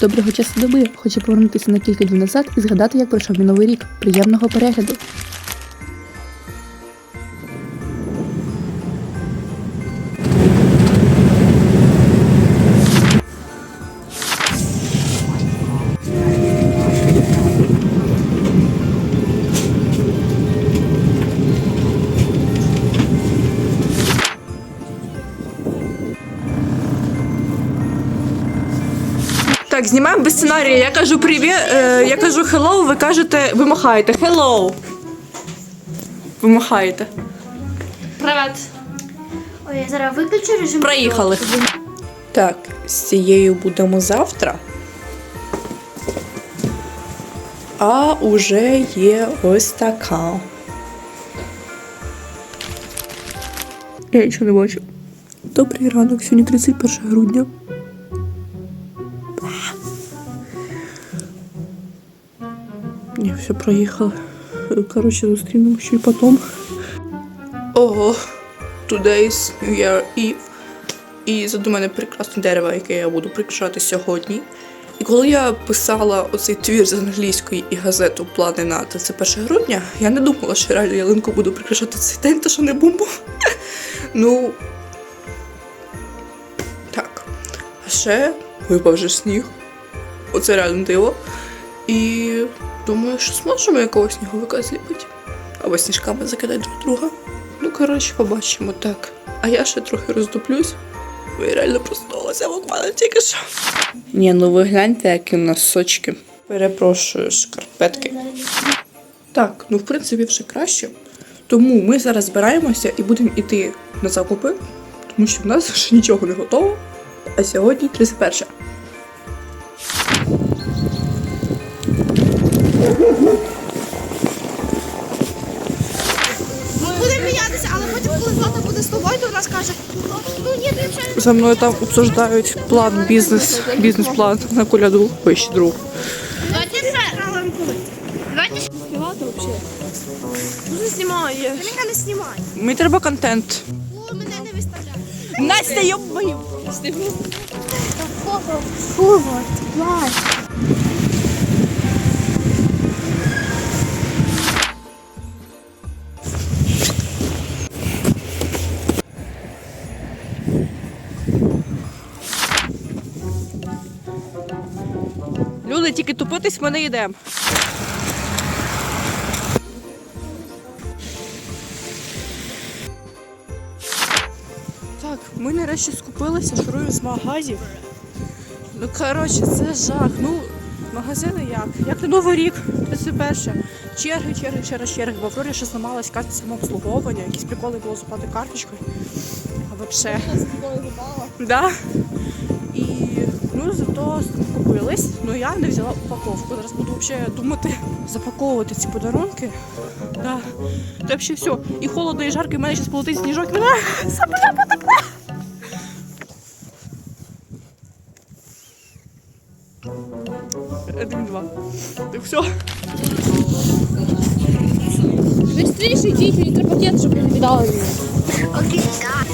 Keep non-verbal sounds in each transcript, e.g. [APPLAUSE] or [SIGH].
Доброго часу доби. Хочу повернутися на кілька днів назад і згадати, як пройшов мій новий рік. Приємного перегляду. Так, знімаємо без сценарія. Я кажу привіт, е, я кажу hello, ви кажете, ви махаєте. Hello. Ви махаєте. Привет. Ой, я зараз виключу режим. Проїхали. Так, з цією будемо завтра. А уже є ось така. Я нічого не бачу. Добрий ранок, сьогодні 31 грудня. Все, проїхали. Коротше, зустрінемо ще й потім. Ого, today's New Year Eve. І за мене прекрасне дерево, яке я буду прикрашати сьогодні. І коли я писала оцей твір з англійської і газету плани на 31 грудня, я не думала, що реально ялинку буду прикрашати цей день, то що не бомбу. [LAUGHS] Ну. Так. А ще випав же сніг. Оце реально диво. І думаю, що зможемо якогось сніговика зліпити. Або сніжками закидати друг друга. Ну, коротше, побачимо так. А я ще трохи роздуплюсь. бо я реально проснулася буквально тільки що. Ні, ну ви гляньте, які у нас сочки. Перепрошую, шкарпетки. Так, ну в принципі вже краще. Тому ми зараз збираємося і будемо йти на закупи, тому що в нас [LAUGHS] ще нічого не готово. А сьогодні 31. Коли з тобою, то вона скаже, ну ні, ти вже За мною там обсуждають план бізнес, бізнес-план на коляду. Ой, ще друг. Давайте ще. Давайте ще. Співати взагалі. Дуже знімає. Ніка не знімай. Мені треба контент. О, мене не виставляє. Настя, йобаю. Фу, плай. Люди, тільки тупитись ми не йдемо. Так, ми нарешті скупилися, шуруємо з магазів. Ну, коротше, це жах. Ну, магазини як? Як на Новий рік, 31. Черги, черги, черги, черги. В Аврорі ще зламалась карта самообслуговування, якісь приколи було заплати карточкою. А вообще. Да? Ну зато купились. Ну я не взяла упаковку. Зараз буду взагалі думати запаковувати ці подарунки. Да. Та взагалі все. І холодно, і жарко, і в мене зараз полетить сніжок. Мене [LAUGHS] сапля потекла. Один, два. Так все. Быстрейший идите, не треба пакет, щоб не віддали мені. Окей, так.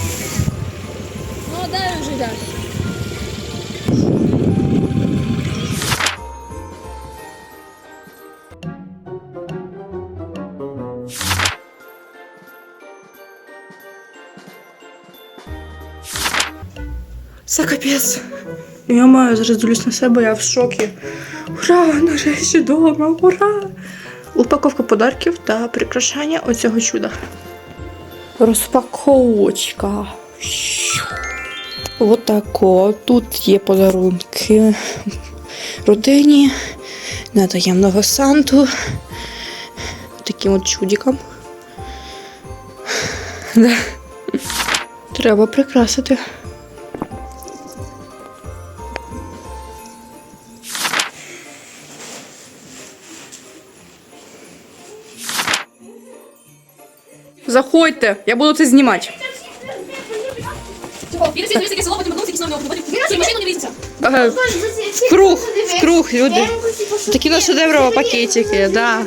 Ну, дай вже дай. Це капець. Я маю зараз дивлюсь на себе, я в шокі. Ура! Нарешті дома! Ура! Упаковка подарків та прикрашання оцього чуда. Розпаковочка. Отако. Тут є подарунки родині, на таємного санту. Таким от чудиком. Треба прикрасити. Заходьте, я буду це знімати. Не. Ага. Круг, круг, люди. Такі на шедеврові пакетики, да.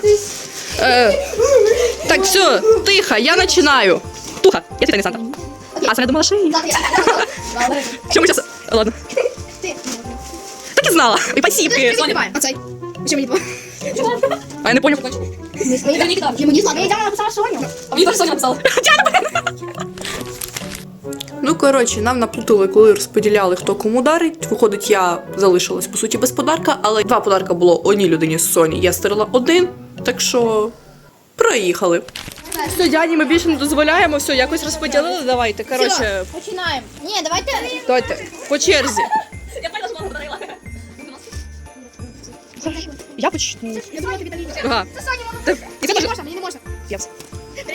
Е, так, все, тихо, я починаю. Туха, я тебе не Санта. А, це не думала шиї. [LAUGHS] Що ми зараз... Ладно. Так і знала. І. А цей? Що мені? А я не поняв. Йому не знаю. Я написала Соню. А мені теж Соня написала. Ну, коротше, нам наплутали, коли розподіляли, хто кому дарить. Виходить, я залишилась по суті без подарка, але два подарка було одній людині з Соні. Я старила один, так що проїхали. Все, Дяні, ми більше не дозволяємо, все, якось розподілили. Давайте. Коротше, Починаємо. Ні, давайте. давайте по черзі. Я подарила. Я почну. Я думаю, тобі далі. Ага. Це Соня, Та- І це Мені теж- не можна, мені не можна. Yes.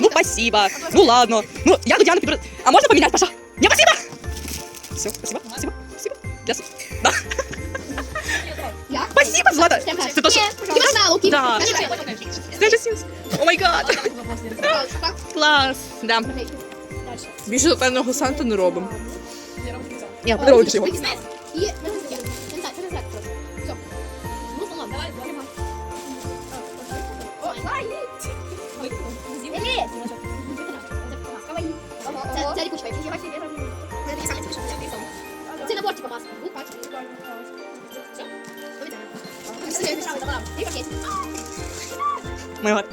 Ну, спасибо. Ну, ладно. Ну, я до Дианы підберу. А можно поменять, Паша? Не, спасибо. Все, спасибо, спасибо, спасибо. Yes. Да. Я? Спасибо, Злата. Так. Ты тоже... Ні. Да. Скажи, Симс. О май гад. Клас. Да. Більше до певного Санту не робимо. Я подробиш його. Це набор типу маски. Ну, бачиш. Все. Май гад.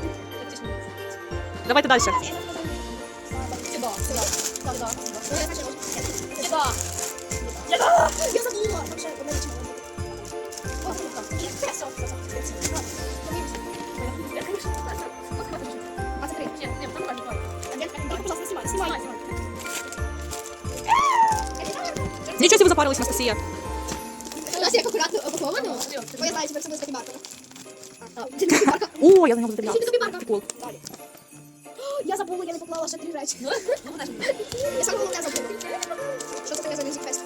Давайте. Сюда, сюда. Сюда, сюда. Сюда. Я. Вообще, пожалуйста, снимай, снимай. Нічого собі запарились, Анастасія. У нас як акуратно упаковано, бо я знаю, що це не з марка. А, Це не марка. О, я за нього Це затрібляла. не тобі марка. Прикол. Я забула, я не поклала ще три речі. Я саме головне забула. Що це таке за music fest?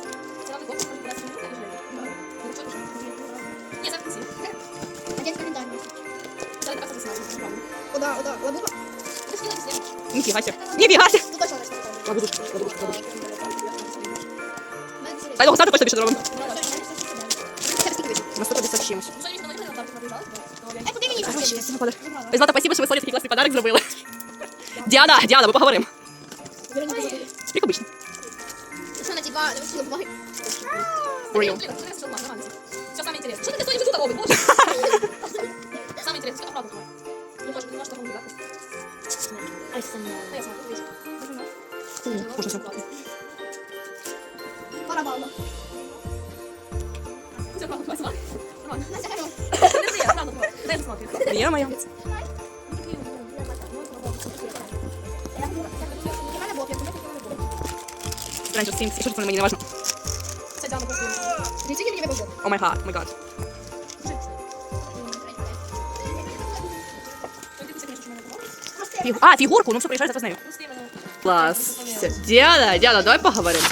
А де календар? О, да, о, да. Лабуба? Ніфіга ся. Ніфіга ся. Ну, точно, точно. Лабудушка, лабудушка, лабудушка. Та його саду точно більше зробимо. Це? На 150 з чимось. Е, куди мені Короче, я виходить. Ой, Злата, спасибо, що ви Соні такий класний подарок зробили. Діана, Діана, ми поговоримо. Як обично. Що на ті два не бумаги? Real. Все самое интересное. Что ты Соня тут робить? Боже. [LAUGHS] мені не важно. Це просто. Мені. О май гад, май гад. А, фігурку, ну все, приїжджай завтра з нею. Клас. Все. Діана, Діана, давай поговоримо.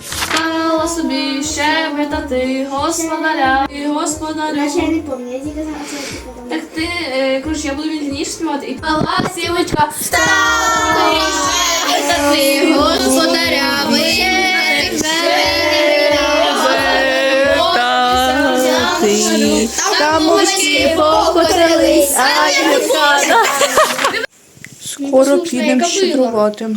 Стала собі щебетати господаря і господаря. Я не пам'ятаю, я тільки знаю, що я. Так ти, е, коротше, я буду вільніше співати. І пала сівочка, Ти Скоро підемо щедрувати.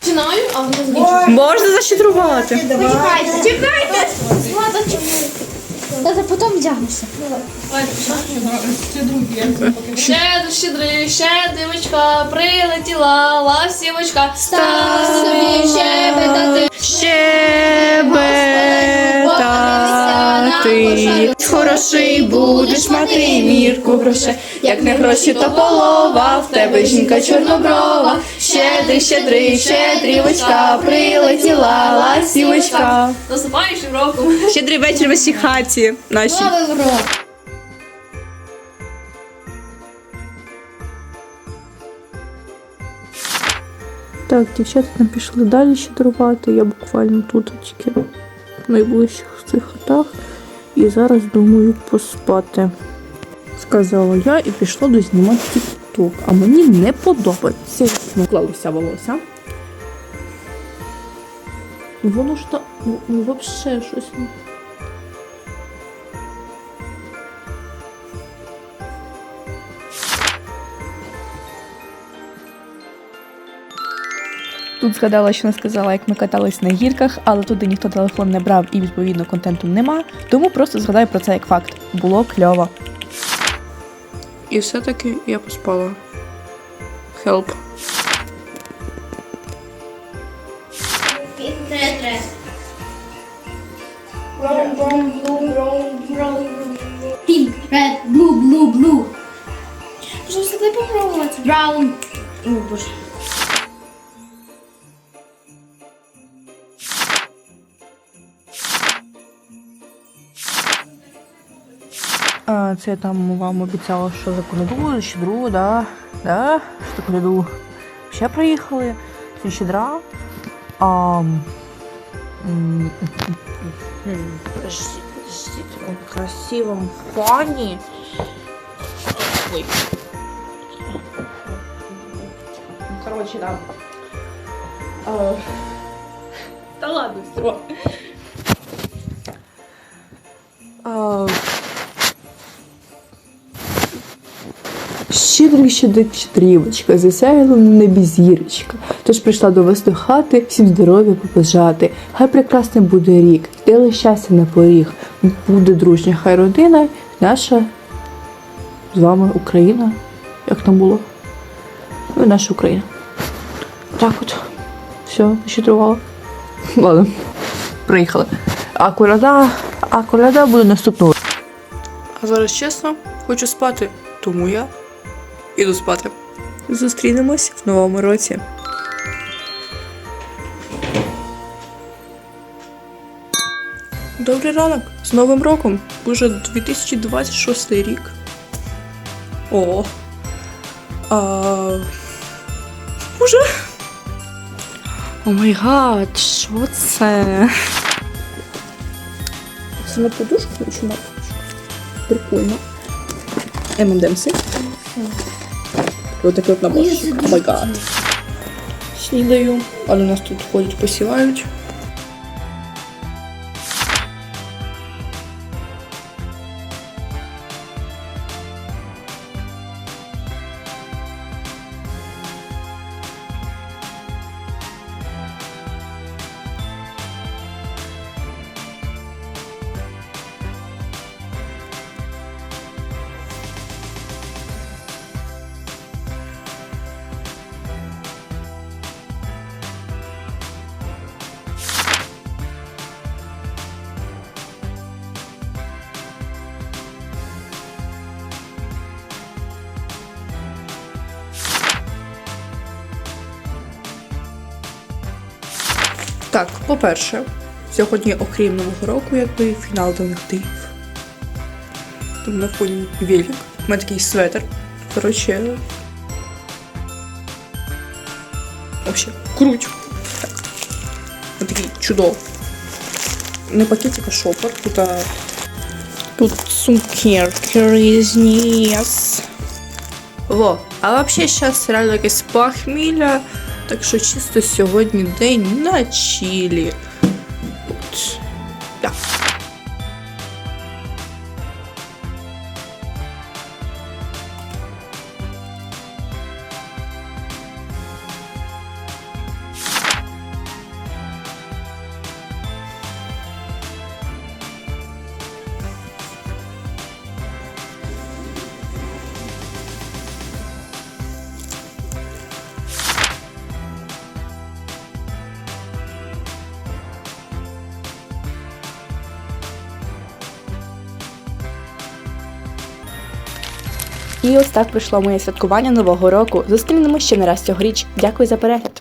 починаю, а ви закінчуєте. Можна защедрувати. Чекайте! Та потім вдягнешся. Щедр, щедрий, щедрівочка, прилетіла ласівочка. Та собі щебетати. Щебетати. Хороший будеш мати мірку грошей. Як не гроші, то полова. В тебе жінка чорноброва. Щедрий, щедрий, щедрівочка, прилетіла ласівочка. Наступаючим роком. Щедрий вечір в вашій хаті. Наші. Так, дівчата там пішли далі щедрувати. Я буквально тут тільки в найближчих цих хатах. І зараз думаю поспати. Сказала я і пішла дознімати тік-ток. А мені не подобається. Я вклалося волосся. Воно ж та ну, ну взагалі щось. Тут згадала, що не сказала, як ми катались на гірках, але туди ніхто телефон не брав і відповідно контенту нема. Тому просто згадаю про це як факт. Було кльово. І все-таки я поспала. Pink, red, blue, blue, blue. Пожалуйста, дай попробовать. Brown. О, боже. Це я там вам обіцяла, що за коляду, щедру, да? Да? Що коляду ще приїхали. Це щедра. А, в красивом. Ой. Ну, короче, да. А, да ладно, все. А, Щедрик, щедрик, щедрівочка, засяяла на небі зірочка. Тож прийшла до вас до хати, всім здоров'я побажати. Хай прекрасний буде рік, дали щастя на поріг. Буде дружня, хай родина, наша з вами Україна. Як там було? Ну, наша Україна. Так от. Все, щедрувала. Ладно, приїхали. А коляда, а коляда буде наступного. А зараз чесно, хочу спати, тому я іду спати. Зустрінемось в новому році. Добрий ранок! З Новим роком! Уже 2026 рік. О. А... Уже? О май гад, що це? Це на подушку чи на подушку? Прикольно. ММДМСи. Ось таке от наборчик. О май гад. Снідаю. Але нас тут ходять, посівають. Так, по-перше, сьогодні, окрім Нового року, якби фінал давних днів. Там на фоні велик. У мене такий светр. Коротше. Вообще, круть. Так. Ось такий чудов. Не пакетик, а шопер. Тут, а... Тут цукерки різні. Во, а вообще зараз реально якесь похмілля. Так що чисто сьогодні день на чілі. От. Да. І ось так пройшло моє святкування нового року. Зустрінемо ще не раз цьогоріч. Дякую за перегляд.